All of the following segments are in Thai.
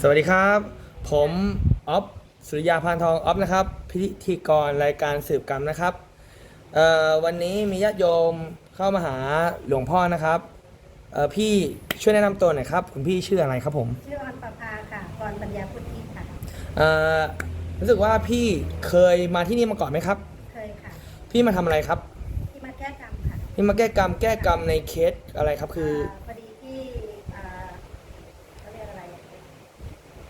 สวัสดีครับ ผมออฟสุริยาพานทองออฟนะครับ พิธีกรรายการสืบกรรมนะครับเอ่อวันนี้มีญาติโยมเข้ามาหาหลวงพ่อนะครับเอ่อพี่ช่วยแนะนำตัวหน่อยครับ คุณพี่ชื่ออะไรครับผม ชื่อออนประภาค่ะกรปัญญาพุทธิค่ะเอ่อรู้สึกว่าพี่เคยมาที่นี่มาก่อนไหมครับ เคยค่ะ พี่มาทำอะไรครับที่มาแก้กรรมค่ะ พี่มาแก้กรรมแก้กรรมในเคสอะไรครับคือาพอดีที่อ่าเขาเรียกอะไรอะ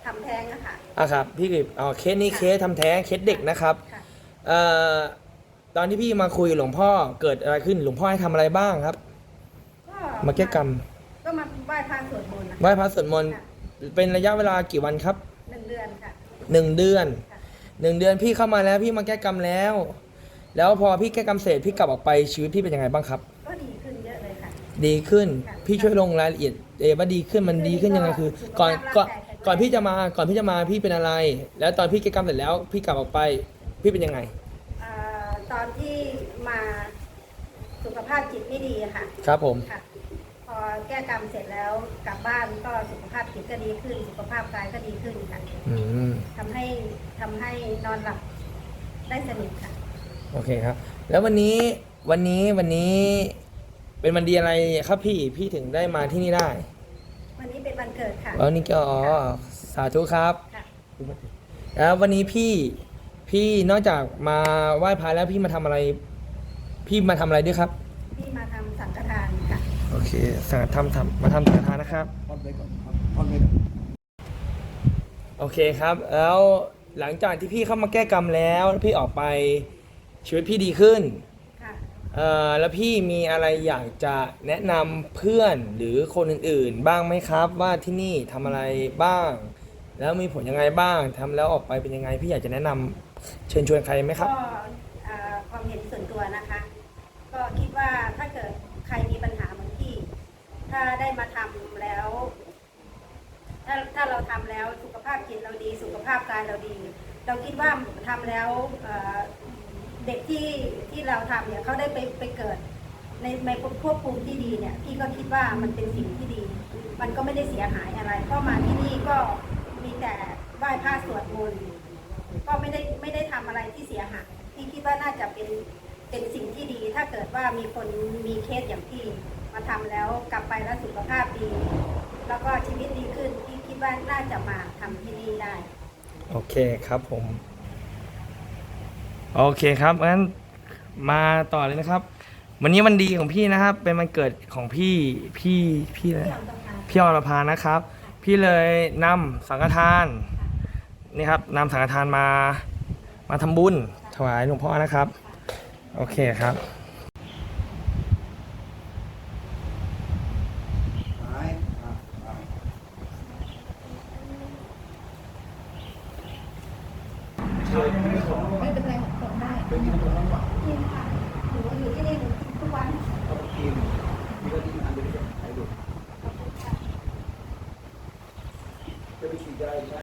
ทำแท้งอะค่ะ อะครับพี่กิบอ๋อเคสนี้เคสทำแท้งเคสเด็กนะครับค่ะ เอ่อตอนที่พี่มาคุยกับหลวงพ่อเกิดอะไรขึ้นหลวงพ่อให้ทำอะไรบ้างครับ ก็มาแก้กรรมก็มาไหว้พระสวดมนต์นะไหว้พระสวดมนต์ค่ะเป็นระยะเวลากี่วันครับหนึ่งเดือนค่ะ หนึ่งเดือนค่ะหนึ่งเดือนพี่เข้ามาแล้วพี่มาแก้กรรมแล้ว แล้วพอพี่แก้กรรมเสร็จพี่กลับออกไปชีวิตพี่เป็นยังไงบ้างครับ ก็ดีขึ้นเยอะเลยค่ะ ดีขึ้นค่ะ พี่ช่วยลงรายละเอียดเอว่าดีขึ้นมันดีขึ้นยังไงคือ ก่อนก่อน ก่อนพี่จะมาก่อนพี่จะมาพี่เป็นอะไร แล้วตอนพี่แก้กรรมเสร็จแล้ว พี่กลับออกไป พี่เป็นยังไง อ่าตอนที่มาสุขภาพจิตไม่ดีอะค่ะครับผมค่ะ พอแก้กรรมเสร็จแล้วกลับบ้านก็สุขภาพจิตก็ดีขึ้น สุขภาพกายก็ดีขึ้นค่ะอืมทำให้ทำให้นอนหลับได้สนิทค่ะ โอเคครับ แล้ววันนี้วันนี้วันนี้ เป็นวันดีอะไรครับพี่พี่ถึงได้มาที่นี่ได้ วันนี้เป็นวันเกิดค่ะ วันนี้ก็อ๋อสาธุครับค่ะ แล้ววันนี้พี่พี่นอกจากมาไหว้พระแล้วพี่มาทำอะไร พี่มาทำอะไรด้วยครับที่มาทำสังฆทานค่ะ โอเคสังฆทำทำมาทำสังฆทานนะครับ ทอนไปก่อนครับทอนไปก่อนโอเคครับ แล้วหลังจากที่พี่เข้ามาแก้กรรมแล้ว พี่ออกไปชีวิตพี่ดีขึ้นค่ะเอ่อ แล้วพี่มีอะไรอยากจะแนะนำเพื่อนหรือคนอื่น ๆ บ้างไหมครับ ว่าที่นี่ทำอะไรบ้าง แล้วมีผลยังไงบ้างทำแล้วออกไปเป็นยังไง พี่อยากจะแนะนำเชิญชวนใครไหมครับ ก็อ่าความเห็นส่วนตัวนะคะ ก็คิดว่าถ้าเกิดใครมีปัญหาเหมือนที่ ถ้าได้มาทำแล้ว ถ้าถ้าเราทำแล้วสุขภาพจิตเราดี สุขภาพกายเราดี เราคิดว่าทำแล้วเอ่อ เด็กที่ที่เราทำเนี่ยเขาได้ไปไปเกิด ในในควบคุมที่ดีเนี่ยพี่ก็คิดว่ามันเป็นสิ่งที่ดี มันก็ไม่ได้เสียหายอะไร ก็มาที่นี่ก็มีแต่ไหว้พระสวดมนต์ก็ไม่ได้ไม่ได้ทำอะไรที่เสียหายพี่คิดว่าน่าจะเป็นเป็นสิ่งที่ดี ถ้าเกิดว่ามีคนมีเคสอย่างพี่มาทำแล้วกลับไปแล้วสุขภาพดี แล้วก็ชีวิตดีขึ้นพี่คิดว่าน่าจะมาทำที่นี่ได้ โอเคครับผม โอเคครับงั้นมาต่อเลยนะครับ วันนี้วันดีของพี่นะครับ เป็นวันเกิดของพี่พี่พี่อะไรพี่อรพานะครับ พี่เลยนำสังฆทานนี่ครับนำสังฆทานมามาทำบุญถวายหลวงพ่อนะครับ โอเคครับห 电话，我有一边，不关。